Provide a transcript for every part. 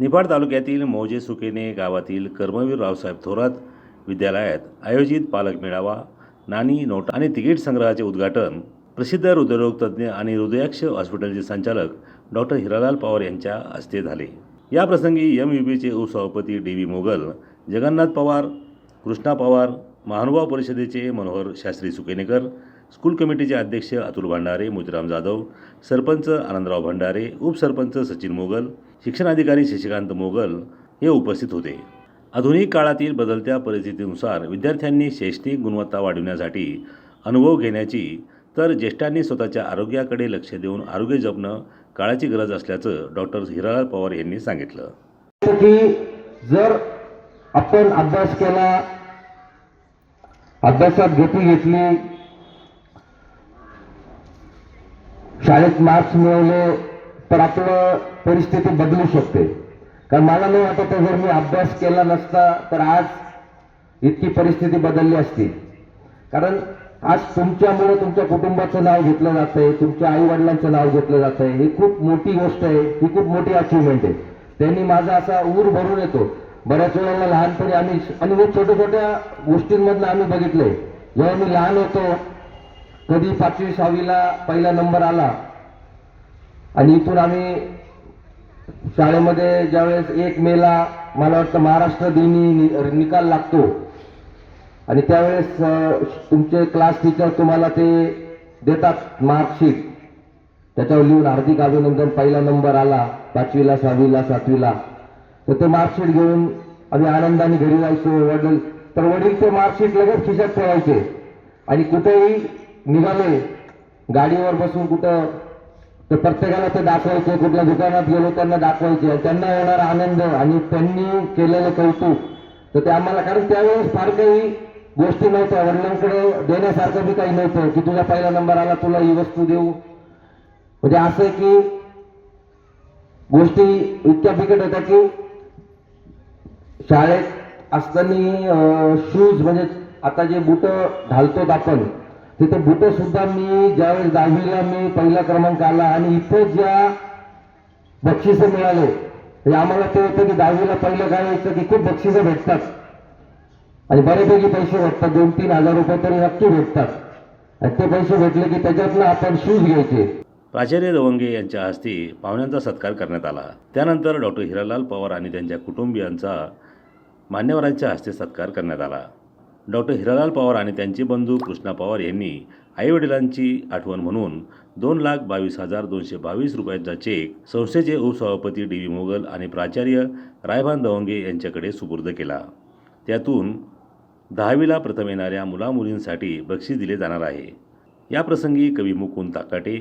निफाड तालुक्यातील मौजे सुकेने गावातील कर्मवीर रावसाहेब थोरात विद्यालयात आयोजित पालक मेळावा नाणी नोट आणि तिकीट संग्रहाचे उद्घाटन प्रसिद्ध हृदयरोगतज्ज्ञ आणि हृदयाक्ष हॉस्पिटलचे संचालक डॉक्टर हिरालाल पवार यांच्या हस्ते झाले. या प्रसंगी एम यू बीचे उपसभापती डी व्ही मोगल जगन्नाथ पवार कृष्णा पवार महानुभाव परिषदेचे मनोहर शास्त्री सुकेनेकर स्कूल कमिटीचे अध्यक्ष अतुल भंडारे मोतीराम जाधव सरपंच आनंदराव भंडारे उपसरपंच सचिन मोगल शिक्षणाधिकारी शशिकांत मोगल हे उपस्थित होते. आधुनिक काळातील बदलत्या परिस्थितीनुसार विद्यार्थ्यांनी शैक्षणिक गुणवत्ता वाढविण्यासाठी अनुभव घेण्याची तर ज्येष्ठांनी स्वतःच्या आरोग्याकडे लक्ष देऊन आरोग्य जपणं काळाची गरज असल्याचं डॉक्टर हिरालाल पवार यांनी सांगितलं. की जर आपण अभ्यास केला अभ्यासात गती घेतली शाळेत मार्क्स मिळवले तर आपलं परिस्थिती बदलू शकते. कारण मला नाही वाटत जर मी अभ्यास केला नसता तर आज इतकी परिस्थिती बदलली असती. कारण आज तुमच्यामुळे तुमच्या कुटुंबाचं नाव घेतलं जातंय तुमच्या आई वडिलांचं नाव घेतलं जातंय. ही खूप मोठी गोष्ट आहे ही खूप मोठी अचिव्हमेंट आहे. त्यांनी माझा असा ऊर भरून येतो. बऱ्याच वेळेला लहानपणी आम्ही आणि हे छोट्या छोट्या गोष्टींमधनं आम्ही बघितलंय. जेव्हा मी लहान होतो कधी पाचवी सहावीला पहिला नंबर आला आणि इथून आम्ही शाळेमध्ये ज्यावेळेस एक मेला मला वाटतं महाराष्ट्र दिनी नि- निकाल लागतो. आणि त्यावेळेस तुमचे क्लास टीचर तुम्हाला ते देतात मार्कशीट त्याच्यावर लिहून हार्दिक अभिनंदन पहिला नंबर आला पाचवीला सहावीला सातवीला. तर ते मार्कशीट घेऊन आम्ही आनंदाने घरी जायचो वडील तर वडील ते मार्कशीट लगेच खिशात ठेवायचे. आणि कुठेही निघाले. गाडीवर बसून कुठं तर प्रत्येकाला ते दाखवायचे कुठल्या दुकानात गेलो त्यांना दाखवायचे. त्यांना येणारा आनंद आणि त्यांनी केलेलं कौतुक. तर ते आम्हाला कारण त्यावेळेस फार काही गोष्टी नव्हत्या. वडिलांकडे देण्यासारखं बी काही नव्हतं की तुझा पहिला नंबर आला तुला ही वस्तू देऊ. म्हणजे असं आहे की गोष्टी इतक्या बिकट होत्या की शाळेत असताना शूज म्हणजे आता जे बुट घालतो आपण तिथे बुटे सुद्धा मी ज्यावेळेस दहावीला मी पहिला क्रमांक आला आणि इथे ज्या बक्षिसं मिळाले हे आम्हाला ते होतं की दहावीला पहिलं काय व्हायचं की खूप बक्षिसं भेटतात. आणि बऱ्यापैकी पैसे भेटतात दोन तीन हजार रुपये तरी नक्की भेटतात. आणि ते पैसे भेटले की त्याच्यातनं आपण शूज घ्यायचे. प्राचार्य दवंगे यांच्या हस्ते पाहुण्यांचा सत्कार करण्यात आला. त्यानंतर डॉक्टर हिरालाल पवार आणि त्यांच्या कुटुंबियांचा मान्यवरांच्या हस्ते सत्कार करण्यात आला. डॉक्टर हिरालाल पवार आणि त्यांचे बंधू कृष्णा पवार यांनी आईवडिलांची आठवण म्हणून दोन लाख बावीस हजार दोनशे बावीस रुपयांचा चेक संस्थेचे उपसभापती डी व्ही मोगल आणि प्राचार्य रायभान दवंगे यांच्याकडे सुपूर्द केला. त्यातून दहावीला प्रथम येणाऱ्या मुलामुलींसाठी बक्षीस दिले जाणार आहे. या प्रसंगी कवी मुकुंद ताकाटे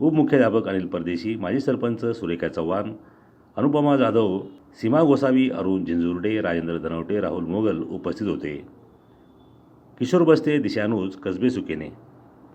उपमुख्याध्यापक अनिल परदेशी माजी सरपंच सुरेखा चव्हाण अनुपमा जाधव सीमा गोसावी अरुण जिंजुर्डे राजेंद्र धनवटे राहुल मोगल उपस्थित होते. किशोर बस्ते दिशानूज कसबे सुकेने.